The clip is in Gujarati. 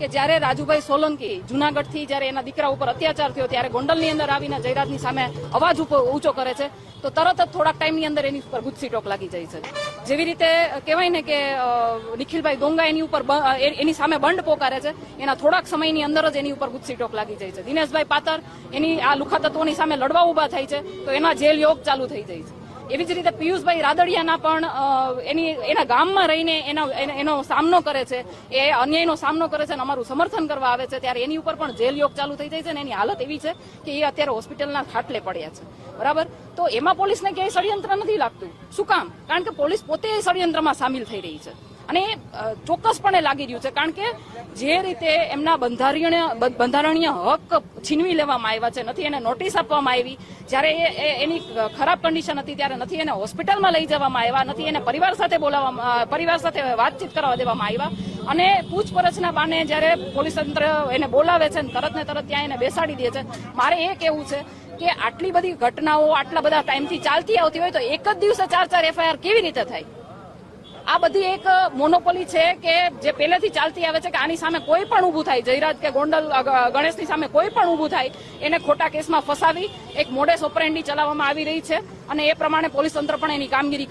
કે જ્યારે રાજુભાઈ સોલંકી જુનાગઢથી જ્યારે એના દીકરા ઉપર અત્યાચાર થયો ત્યારે ગોંડલની અંદર આવીને જયરાજની સામે અવાજ ઊંચો કરે છે, તો તરત જ થોડાક ટાઈમની અંદર એની ઉપર ગુસ્સી ટોક લાગી જાય છે. જેવી રીતે કહેવાય ને કે નિખિલભાઈ દોંગા એની ઉપર એની સામે બંડ પોકારે છે, એના થોડાક સમયની અંદર જ એની ઉપર ગુસ્સી ટોક લાગી જાય છે. દિનેશભાઈ પાતર એની આ લુખા તત્વોની સામે લડવા ઊભા થાય છે, તો એના જેલ યોગ ચાલુ થઈ જાય છે. એવી જ રીતે પિયુષભાઈ રાદડિયાના પણ એની, એના ગામમાં રહીને એનો, એનો- સામનો કરે છે, એ અન્યાયનો સામનો કરે છે અને અમારું સમર્થન કરવા આવે છે, ત્યારે એની ઉપર પણ જેલ યોગ ચાલુ થઈ જાય છે અને એની હાલત એવી છે કે એ અત્યારે હોસ્પિટલના ખાટલે પડ્યા છે. બરાબર? તો એમાં પોલીસને ક્યાંય ષડયંત્ર નથી લાગતું. શું કામ? કારણ કે પોલીસ પોતે ષડયંત્રમાં સામેલ થઈ રહી છે. અને ચોક્કસપણે લાગી રહ્યું છે, કારણ કે જે રીતે એમના બંધારણીય બંધારણીય હક છીનવી લેવામાં આવ્યા છે, નથી એને નોટિસ આપવામાં આવી, જ્યારે એની ખરાબ કન્ડિશન હતી, ત્યારે નથી એને હોસ્પિટલમાં લઈ જવામાં આવ્યા, નથી એને પરિવાર સાથે બોલાવવામાં પરિવાર સાથે વાતચીત કરવા દેવામાં આવ્યા. અને પૂછપરછના બાને જ્યારે પોલીસ તંત્ર એને બોલાવે છે તરત ને તરત ત્યાં એને બેસાડી દે છે, મારે એ કહેવું છે કે આટલી બધી ઘટનાઓ આટલા બધા ટાઈમથી ચાલતી આવતી હોય તો એક જ દિવસે ચાર ચાર એફઆઈઆર કેવી રીતે થાય? આ બધી એક મોનોપોલી છે કે જે પહેલેથી ચાલતી આવે છે કે આની સામે કોઈ પણ ઊભું થાય. જયરાજ કે ગોંડલ ગણેશની સામે કોઈ પણ ઊભું થાય, એને ખોટા કેસમાં ફસાવી એક મોડેસ ઓપરેન્ડી ચલાવવામાં આવી રહી છે અને એ પ્રમાણે પોલીસ તંત્ર પણ એની કામગીરી